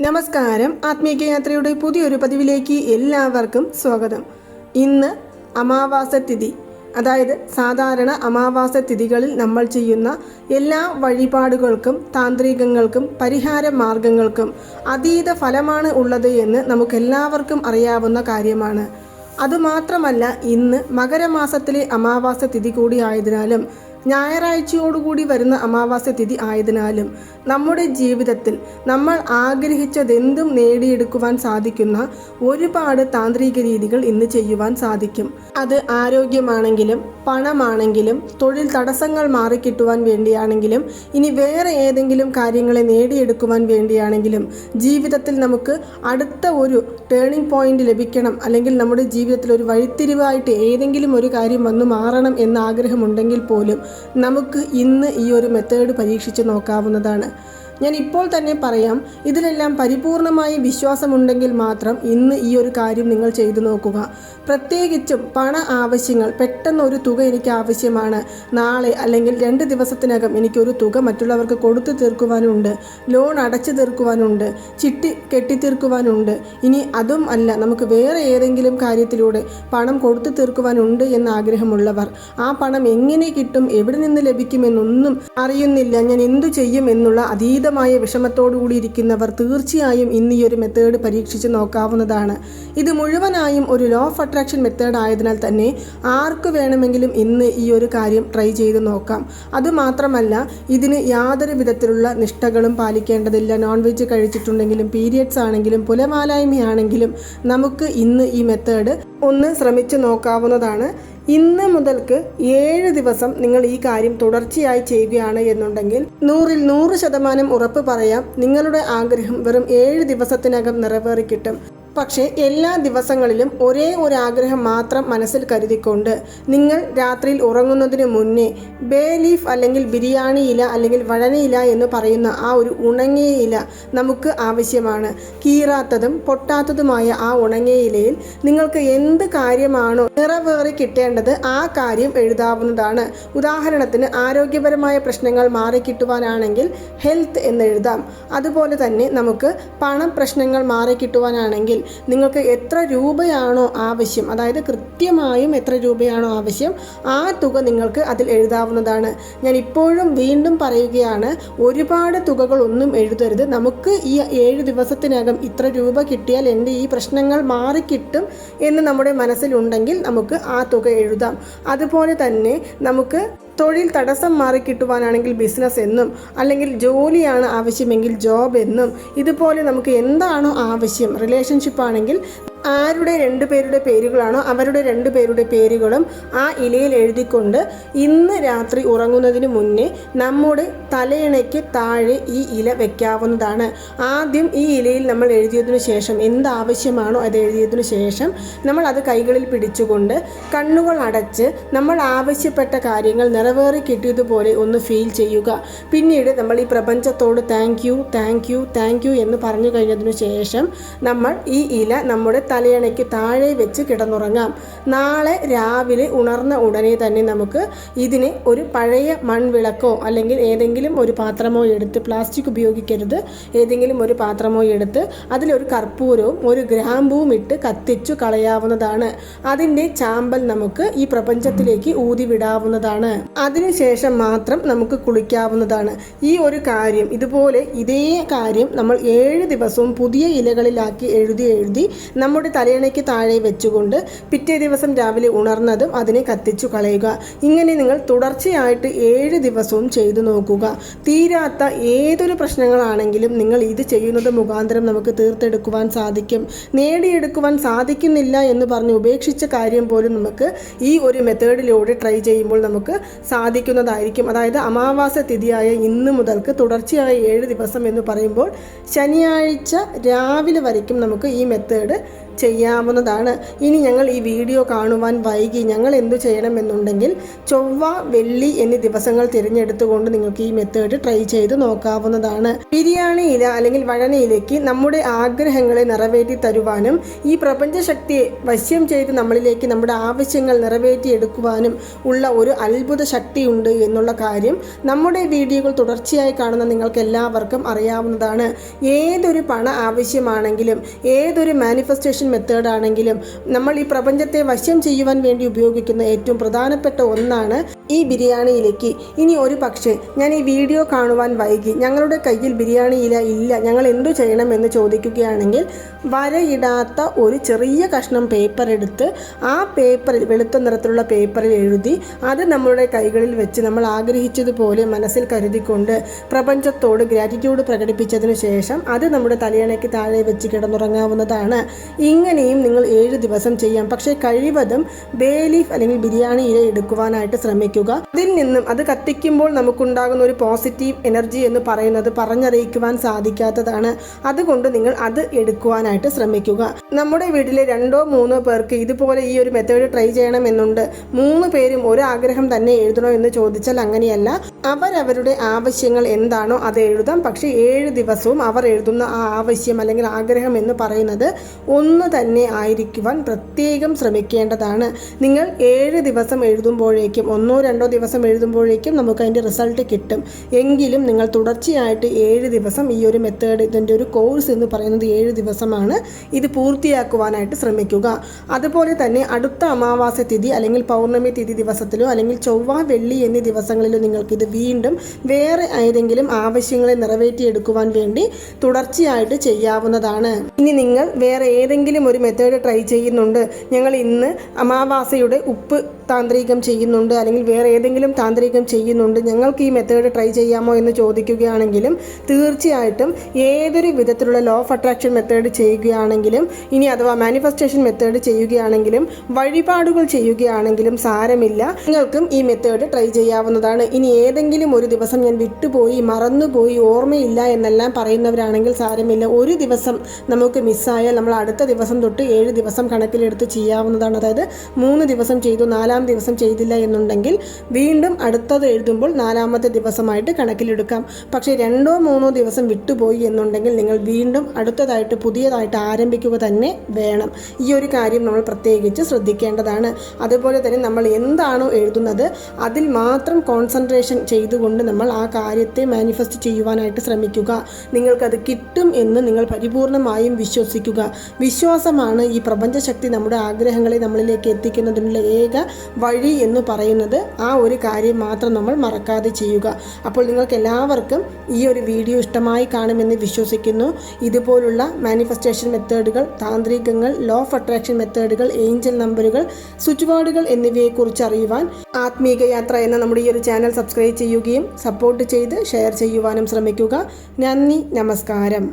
നമസ്കാരം. ആത്മീയ യാത്രയുടെ പുതിയൊരു പതിവിലേക്ക് എല്ലാവർക്കും സ്വാഗതം. ഇന്ന് അമാവാസ തിഥി. അതായത് സാധാരണ അമാവാസ തിഥികളിൽ നമ്മൾ ചെയ്യുന്ന എല്ലാ വഴിപാടുകൾക്കും താന്ത്രികങ്ങൾക്കും പരിഹാര മാർഗങ്ങൾക്കും അതീത ഫലമാണ് ഉള്ളത് എന്ന് നമുക്കെല്ലാവർക്കും അറിയാവുന്ന കാര്യമാണ്. അതുമാത്രമല്ല ഇന്ന് മകരമാസത്തിലെ അമാവാസ തിഥി കൂടി ആയതിനാലും ഞായറാഴ്ചയോടുകൂടി വരുന്ന അമാവാസ്യ തിഥി ആയതിനാലും നമ്മുടെ ജീവിതത്തിൽ നമ്മൾ ആഗ്രഹിച്ചതെന്തും നേടിയെടുക്കുവാൻ സാധിക്കുന്ന ഒരുപാട് താന്ത്രിക രീതികൾ ഇന്ന് ചെയ്യുവാൻ സാധിക്കും. അത് ആരോഗ്യമാണെങ്കിലും പണമാണെങ്കിലും തൊഴിൽ തടസ്സങ്ങൾ മാറിക്കിട്ടുവാൻ വേണ്ടിയാണെങ്കിലും ഇനി വേറെ ഏതെങ്കിലും കാര്യങ്ങളെ നേടിയെടുക്കുവാൻ വേണ്ടിയാണെങ്കിലും ജീവിതത്തിൽ നമുക്ക് അടുത്ത ഒരു ടേണിംഗ് പോയിന്റ് ലഭിക്കണം. അല്ലെങ്കിൽ നമ്മുടെ ജീവിതത്തിൽ ഒരു വഴിത്തിരിവായിട്ട് ഏതെങ്കിലും ഒരു കാര്യം വന്നു മാറണം എന്ന ആഗ്രഹമുണ്ടെങ്കിൽ പോലും നമുക്ക് ഇന്ന് ഈ ഒരു മെത്തേഡ് പരീക്ഷിച്ച് നോക്കാവുന്നതാണ്. ഞാൻ ഇപ്പോൾ തന്നെ പറയാം ഇതിലെല്ലാം പരിപൂർണമായി വിശ്വാസമുണ്ടെങ്കിൽ മാത്രം ഇന്ന് ഈ ഒരു കാര്യം നിങ്ങൾ ചെയ്തു നോക്കുക. പ്രത്യേകിച്ചും പണ ആവശ്യങ്ങൾ പെട്ടെന്ന് ഒരു തുക എനിക്ക് ആവശ്യമാണ്. നാളെ അല്ലെങ്കിൽ രണ്ട് ദിവസത്തിനകം എനിക്കൊരു തുക മറ്റുള്ളവർക്ക് കൊടുത്തു തീർക്കുവാനുണ്ട് ലോൺ അടച്ചു തീർക്കുവാനുണ്ട് ചിട്ടി കെട്ടിത്തീർക്കുവാനുണ്ട്. ഇനി അതും അല്ല നമുക്ക് വേറെ ഏതെങ്കിലും കാര്യത്തിലൂടെ പണം കൊടുത്തു തീർക്കുവാനുണ്ട് എന്ന ആഗ്രഹമുള്ളവർ ആ പണം എങ്ങനെ കിട്ടും എവിടെ നിന്ന് ലഭിക്കുമെന്നൊന്നും അറിയുന്നില്ല ഞാൻ എന്തു ചെയ്യും എന്നുള്ള അതീതമായ വിഷമത്തോടു വിഷമത്തോടുകൂടിയിരിക്കുന്നവർ തീർച്ചയായും ഇന്ന് ഈ ഒരു മെത്തേഡ് പരീക്ഷിച്ച് നോക്കാവുന്നതാണ്. ഇത് മുഴുവനായും ഒരു ലോ ഓഫ് അട്രാക്ഷൻ മെത്തേഡ് ആയതിനാൽ തന്നെ ആർക്ക് വേണമെങ്കിലും ഇന്ന് ഈ ഒരു കാര്യം ട്രൈ ചെയ്ത് നോക്കാം. അതുമാത്രമല്ല ഇതിന് യാതൊരു വിധത്തിലുള്ള നിഷ്ഠകളും പാലിക്കേണ്ടതില്ല. നോൺ വെജ് കഴിച്ചിട്ടുണ്ടെങ്കിലും പീരിയഡ്സ് ആണെങ്കിലും പുലമാലായ്മയാണെങ്കിലും നമുക്ക് ഇന്ന് ഈ മെത്തേഡ് ഒന്ന് ശ്രമിച്ചു നോക്കാവുന്നതാണ്. ഇന്ന് മുതൽക്ക് ഏഴ് ദിവസം നിങ്ങൾ ഈ കാര്യം തുടർച്ചയായി ചെയ്യുകയാണ് എന്നുണ്ടെങ്കിൽ നൂറിൽ നൂറ് ശതമാനം ഉറപ്പ് പറയാം. നിങ്ങളുടെ ആഗ്രഹം വെറും ഏഴ് ദിവസത്തിനകം നിറവേറി കിട്ടും പക്ഷേ എല്ലാ ദിവസങ്ങളിലും ഒരേ ഒരു ആഗ്രഹം മാത്രം മനസ്സിൽ കരുതിക്കൊണ്ട് നിങ്ങൾ രാത്രിയിൽ ഉറങ്ങുന്നതിന് മുന്നേ ബേ ലീഫ് അല്ലെങ്കിൽ ബിരിയാണി ഇല അല്ലെങ്കിൽ വഴനയില എന്ന് പറയുന്ന ആ ഒരു ഉണങ്ങിയ ഇല നമുക്ക് ആവശ്യമാണ്. കീറാത്തതും പൊട്ടാത്തതുമായ ആ ഉണങ്ങിയ ഇലയിൽ നിങ്ങൾക്ക് എന്ത് കാര്യമാണോ നിറവേറി കിട്ടേണ്ടത് ആ കാര്യം എഴുതാവുന്നതാണ്. ഉദാഹരണത്തിന് ആരോഗ്യപരമായ പ്രശ്നങ്ങൾ മാറിക്കിട്ടുവാനാണെങ്കിൽ ഹെൽത്ത് എന്ന് എഴുതാം. അതുപോലെ തന്നെ നമുക്ക് പണം പ്രശ്നങ്ങൾ മാറിക്കിട്ടുവാനാണെങ്കിൽ നിങ്ങൾക്ക് എത്ര രൂപയാണോ ആവശ്യം അതായത് കൃത്യമായും എത്ര രൂപയാണോ ആവശ്യം ആ തുക നിങ്ങൾക്ക് അതിൽ എഴുതാവുന്നതാണ്. ഞാൻ ഇപ്പോഴും വീണ്ടും പറയുകയാണ് ഒരുപാട് തുകകൾ ഒന്നും എഴുതരുത്. നമുക്ക് ഈ ഏഴ് ദിവസത്തിനകം ഇത്ര രൂപ കിട്ടിയാൽ എന്റെ ഈ പ്രശ്നങ്ങൾ മാറിക്കിട്ടും എന്ന് നമ്മുടെ മനസ്സിലുണ്ടെങ്കിൽ നമുക്ക് ആ തുക എഴുതാം. അതുപോലെ തന്നെ നമുക്ക് തൊഴിൽ തടസ്സം മാറിക്കിട്ടുവാനാണെങ്കിൽ ബിസിനസ് എന്നും അല്ലെങ്കിൽ ജോലിയാണ് ആവശ്യമെങ്കിൽ ജോബ് എന്നും ഇതുപോലെ നമുക്ക് എന്താണോ ആവശ്യം റിലേഷൻഷിപ്പ് ആണെങ്കിൽ ആരുടെ രണ്ട് പേരുടെ പേരുകളാണോ അവരുടെ രണ്ട് പേരുടെ പേരുകളും ആ ഇലയിൽ എഴുതിക്കൊണ്ട് ഇന്ന് രാത്രി ഉറങ്ങുന്നതിന് മുന്നേ നമ്മുടെ തലയിണയ്ക്ക് താഴെ ഈ ഇല വയ്ക്കാവുന്നതാണ് ആദ്യം ഈ ഇലയിൽ നമ്മൾ എഴുതിയതിനു ശേഷം എന്താവശ്യമാണോ അത് എഴുതിയതിനു ശേഷം നമ്മൾ അത് കൈകളിൽ പിടിച്ചുകൊണ്ട് കണ്ണുകൾ അടച്ച് നമ്മൾ ആവശ്യപ്പെട്ട കാര്യങ്ങൾ നിറവേറി കിട്ടിയതുപോലെ ഒന്ന് ഫീൽ ചെയ്യുക. പിന്നീട് നമ്മൾ ഈ പ്രപഞ്ചത്തോട് thank you thank you thank you എന്ന് പറഞ്ഞു കഴിഞ്ഞതിനു ശേഷം നമ്മൾ ഈ ഇല നമ്മുടെ തലയണയ്ക്ക് താഴെ വെച്ച് കിടന്നുറങ്ങാം. നാളെ രാവിലെ ഉണർന്ന ഉടനെ തന്നെ നമുക്ക് ഇതിനെ ഒരു പഴയ മൺവിളക്കോ അല്ലെങ്കിൽ ഏതെങ്കിലും ഒരു പാത്രമോ എടുത്ത് പ്ലാസ്റ്റിക് ഉപയോഗിക്കരുത്. ഏതെങ്കിലും ഒരു പാത്രമോ എടുത്ത് അതിലൊരു കർപ്പൂരവും ഒരു ഗ്രാമ്പൂവും ഇട്ട് കത്തിച്ചു കളയാവുന്നതാണ്. അതിന്റെ ചാമ്പൽ നമുക്ക് ഈ പ്രപഞ്ചത്തിലേക്ക് ഊതി വിടാവുന്നതാണ്. അതിനുശേഷം മാത്രം നമുക്ക് കുളിക്കാവുന്നതാണ്. ഈ ഒരു കാര്യം ഇതുപോലെ ഇതേ കാര്യം നമ്മൾ ഏഴ് ദിവസവും പുതിയ ഇലകളിലാക്കി എഴുതി എഴുതി നമ്മുടെ തലയണയ്ക്ക് താഴെ വെച്ചുകൊണ്ട് പിറ്റേ ദിവസം രാവിലെ ഉണർന്നതും അതിനെ കത്തിച്ചു കളയുക. ഇങ്ങനെ നിങ്ങൾ തുടർച്ചയായിട്ട് ഏഴ് ദിവസവും ചെയ്തു നോക്കുക. തീരാത്ത ഏതൊരു പ്രശ്നങ്ങളാണെങ്കിലും നിങ്ങൾ ഇത് ചെയ്യുന്നത് മുഖാന്തരം നമുക്ക് തീർത്തെടുക്കുവാൻ സാധിക്കും. നേടിയെടുക്കുവാൻ സാധിക്കുന്നില്ല എന്ന് പറഞ്ഞ് ഉപേക്ഷിച്ച കാര്യം പോലും നമുക്ക് ഈ ഒരു മെത്തേഡിലൂടെ ട്രൈ ചെയ്യുമ്പോൾ നമുക്ക് സാധിക്കുന്നതായിരിക്കും. അതായത് അമാവാസ തിഥിയായ ഇന്ന് മുതൽക്ക് തുടർച്ചയായ ഏഴ് ദിവസം എന്ന് പറയുമ്പോൾ ശനിയാഴ്ച രാവിലെ വരയ്ക്കും നമുക്ക് ഈ മെത്തേഡ് ചെയ്യാവുന്നതാണ്. ഇനി ഞങ്ങൾ ഈ വീഡിയോ കാണുവാൻ വൈകി ഞങ്ങൾ എന്തു ചെയ്യണമെന്നുണ്ടെങ്കിൽ ചൊവ്വ വെള്ളി എന്നീ ദിവസങ്ങൾ തിരഞ്ഞെടുത്തുകൊണ്ട് നിങ്ങൾക്ക് ഈ മെത്തേഡ് ട്രൈ ചെയ്ത് നോക്കാവുന്നതാണ്. ബിരിയാണി ഇല അല്ലെങ്കിൽ വഴനയിലേക്ക് നമ്മുടെ ആഗ്രഹങ്ങളെ നിറവേറ്റി തരുവാനും ഈ പ്രപഞ്ചശക്തിയെ വശ്യം ചെയ്ത് നമ്മളിലേക്ക് നമ്മുടെ ആവശ്യങ്ങൾ നിറവേറ്റിയെടുക്കുവാനും ഉള്ള ഒരു അത്ഭുത ശക്തിയുണ്ട് എന്നുള്ള കാര്യം നമ്മുടെ വീഡിയോകൾ തുടർച്ചയായി കാണുന്ന നിങ്ങൾക്ക് എല്ലാവർക്കും അറിയാവുന്നതാണ്. ഏതൊരു പണ ആവശ്യമാണെങ്കിലും ഏതൊരു മാനിഫെസ്റ്റേഷൻ മെത്തേഡ് ആണെങ്കിലും നമ്മൾ ഈ പ്രപഞ്ചത്തെ വശ്യം ചെയ്യുവാൻ വേണ്ടി ഉപയോഗിക്കുന്ന ഏറ്റവും പ്രധാനപ്പെട്ട ഒന്നാണ് ഈ ബിരിയാണിയിലേക്ക്. ഇനി ഒരു പക്ഷേ ഞാൻ ഈ വീഡിയോ കാണുവാൻ വൈകി. ഞങ്ങളുടെ കയ്യിൽ ബിരിയാണി ഇല ഇല്ല. ഞങ്ങൾ എന്തു ചെയ്യണം എന്ന് ചോദിക്കുകയാണെങ്കിൽ വരയിടാത്ത ഒരു ചെറിയ കഷ്ണം പേപ്പർ എടുത്ത് ആ പേപ്പറിൽ വെളുത്ത നിറത്തിലുള്ള പേപ്പറിൽ എഴുതി അത് നമ്മളുടെ കൈകളിൽ വെച്ച് നമ്മൾ ആഗ്രഹിച്ചതുപോലെ മനസ്സിൽ കരുതിക്കൊണ്ട് പ്രപഞ്ചത്തോട് ഗ്രാറ്റിറ്റ്യൂഡ് പ്രകടിപ്പിച്ചതിന് ശേഷം അത് നമ്മുടെ തലയണയ്ക്ക് താഴെ വെച്ച് കിടന്നുറങ്ങാവുന്നതാണ്. ഇങ്ങനെയും നിങ്ങൾ ഏഴ് ദിവസം ചെയ്യാം. പക്ഷേ കഴിവതും ബേ ലീഫ് അല്ലെങ്കിൽ ബിരിയാണി ഇല എടുക്കുവാനായിട്ട് ശ്രമിക്കുക. അതിൽ നിന്നും അത് കത്തിക്കുമ്പോൾ നമുക്കുണ്ടാകുന്ന ഒരു പോസിറ്റീവ് എനർജി എന്ന് പറയുന്നത് പറഞ്ഞറിയിക്കുവാൻ സാധിക്കാത്തതാണ്. അതുകൊണ്ട് നിങ്ങൾ അത് എടുക്കുവാനായിട്ട് ശ്രമിക്കുക. നമ്മുടെ വീട്ടിലെ രണ്ടോ മൂന്നോ പേർക്ക് ഇതുപോലെ ഈ ഒരു മെത്തേഡ് ട്രൈ ചെയ്യണമെന്നുണ്ട്. മൂന്ന് പേരും ഒരു ആഗ്രഹം തന്നെ എഴുതണോ എന്ന് ചോദിച്ചാൽ അങ്ങനെയല്ല. അവരവരുടെ ആവശ്യങ്ങൾ എന്താണോ അത് എഴുതാം. പക്ഷേ ഏഴ് ദിവസവും അവർ എഴുതുന്ന ആ ആവശ്യം അല്ലെങ്കിൽ ആഗ്രഹം എന്ന് പറയുന്നത് ഒന്ന് തന്നെ ആയിരിക്കുവാൻ പ്രത്യേകം ശ്രമിക്കേണ്ടതാണ്. നിങ്ങൾ ഏഴ് ദിവസം എഴുതുമ്പോഴേക്കും ഒന്നോ രണ്ടോ ദിവസം എഴുതുമ്പോഴേക്കും നമുക്ക് അതിന്റെ റിസൾട്ട് കിട്ടും. എങ്കിലും നിങ്ങൾ തുടർച്ചയായിട്ട് ഏഴ് ദിവസം ഈ ഒരു മെത്തേഡ് ഇതിന്റെ ഒരു കോഴ്സ് എന്ന് പറയുന്നത് ഏഴ് ദിവസമാണ് ഇത് പൂർത്തിയാക്കുവാനായിട്ട് ശ്രമിക്കുക. അതുപോലെ തന്നെ അടുത്ത അമാവാസ തിഥി അല്ലെങ്കിൽ പൗർണമി തിഥി ദിവസത്തിലോ അല്ലെങ്കിൽ ചൊവ്വ വെള്ളി എന്നീ ദിവസങ്ങളിലോ നിങ്ങൾക്കിത് വീണ്ടും വേറെ ഏതെങ്കിലും ആവശ്യങ്ങളെ നിറവേറ്റിയെടുക്കുവാൻ വേണ്ടി തുടർച്ചയായിട്ട് ചെയ്യാവുന്നതാണ്. ഇനി നിങ്ങൾ വേറെ ഏതെങ്കിലും ഒരു മെത്തേഡ് ട്രൈ ചെയ്യുന്നുണ്ട്. ഞങ്ങൾ ഇന്ന് അമാവാസയുടെ ഉപ്പ് താന്ത്രികം ചെയ്യുന്നുണ്ട്. അല്ലെങ്കിൽ വേറെ ഏതെങ്കിലും താന്ത്രികം ചെയ്യുന്നുണ്ട്. ഞങ്ങൾക്ക് ഈ മെത്തേഡ് ട്രൈ ചെയ്യാമോ എന്ന് ചോദിക്കുകയാണെങ്കിലും തീർച്ചയായിട്ടും ഏതൊരു വിധത്തിലുള്ള ലോ ഓഫ് അട്രാക്ഷൻ മെത്തേഡ് ചെയ്യുകയാണെങ്കിലും ഇനി അഥവാ മാനിഫെസ്റ്റേഷൻ മെത്തേഡ് ചെയ്യുകയാണെങ്കിലും വഴിപാടുകൾ ചെയ്യുകയാണെങ്കിലും സാരമില്ല. നിങ്ങൾക്കും ഈ മെത്തേഡ് ട്രൈ ചെയ്യാവുന്നതാണ്. ഇനി ഏതെങ്കിലും ഒരു ദിവസം ഞാൻ വിട്ടുപോയി മറന്നുപോയി ഓർമ്മയില്ല എന്നെല്ലാം പറയുന്നവരാണെങ്കിൽ സാരമില്ല. ഒരു ദിവസം നമുക്ക് മിസ്സായാൽ നമ്മൾ അടുത്ത ദിവസം തൊട്ട് ഏഴ് ദിവസം കണക്കിലെടുത്ത് ചെയ്യാവുന്നതാണ്. അതായത് മൂന്ന് ദിവസം ചെയ്തു നാലാം ദിവസം ചെയ്തില്ല എന്നുണ്ടെങ്കിൽ വീണ്ടും അടുത്തത് എഴുതുമ്പോൾ നാലാമത്തെ ദിവസമായിട്ട് കണക്കിലെടുക്കാം. പക്ഷേ രണ്ടോ മൂന്നോ ദിവസം വിട്ടുപോയി എന്നുണ്ടെങ്കിൽ നിങ്ങൾ വീണ്ടും അടുത്തതായിട്ട് പുതിയതായിട്ട് ആരംഭിക്കുക തന്നെ വേണം. ഈ ഒരു കാര്യം നമ്മൾ പ്രത്യേകിച്ച് ശ്രദ്ധിക്കേണ്ടതാണ്. അതുപോലെ തന്നെ നമ്മൾ എന്താണോ എഴുതുന്നത് അതിൽ മാത്രം കോൺസെൻട്രേഷൻ ചെയ്തുകൊണ്ട് നമ്മൾ ആ കാര്യത്തെ മാനിഫെസ്റ്റ് ചെയ്യുവാനായിട്ട് ശ്രമിക്കുക. നിങ്ങൾക്കത് കിട്ടും എന്ന് നിങ്ങൾ പരിപൂർണമായും വിശ്വസിക്കുക. വിശ്വാസമാണ് ഈ പ്രപഞ്ചശക്തി നമ്മുടെ ആഗ്രഹങ്ങളെ നമ്മളിലേക്ക് എത്തിക്കുന്നതിനുള്ള ഏക വഴി എന്ന് പറയുന്നത് ആ ഒരു കാര്യം മാത്രം നമ്മൾ മറക്കാതെ ചെയ്യുക. അപ്പോൾ നിങ്ങൾക്ക് എല്ലാവർക്കും ഈ ഒരു വീഡിയോ ഇഷ്ടമായി കാണുമെന്ന് വിശ്വസിക്കുന്നു. ഇതുപോലുള്ള മാനിഫെസ്റ്റേഷൻ മെത്തേഡുകൾ താന്ത്രികങ്ങൾ ലോ ഓഫ് അട്രാക്ഷൻ മെത്തേഡുകൾ ഏഞ്ചൽ നമ്പറുകൾ സ്വിച്ച് ബോർഡുകൾ എന്നിവയെക്കുറിച്ച് അറിയുവാൻ ആത്മീക യാത്ര എന്ന നമ്മുടെ ഈ ഒരു ചാനൽ സബ്സ്ക്രൈബ് ചെയ്യുകയും സപ്പോർട്ട് ചെയ്ത് ഷെയർ ചെയ്യുവാനും ശ്രമിക്കുക. നന്ദി നമസ്കാരം.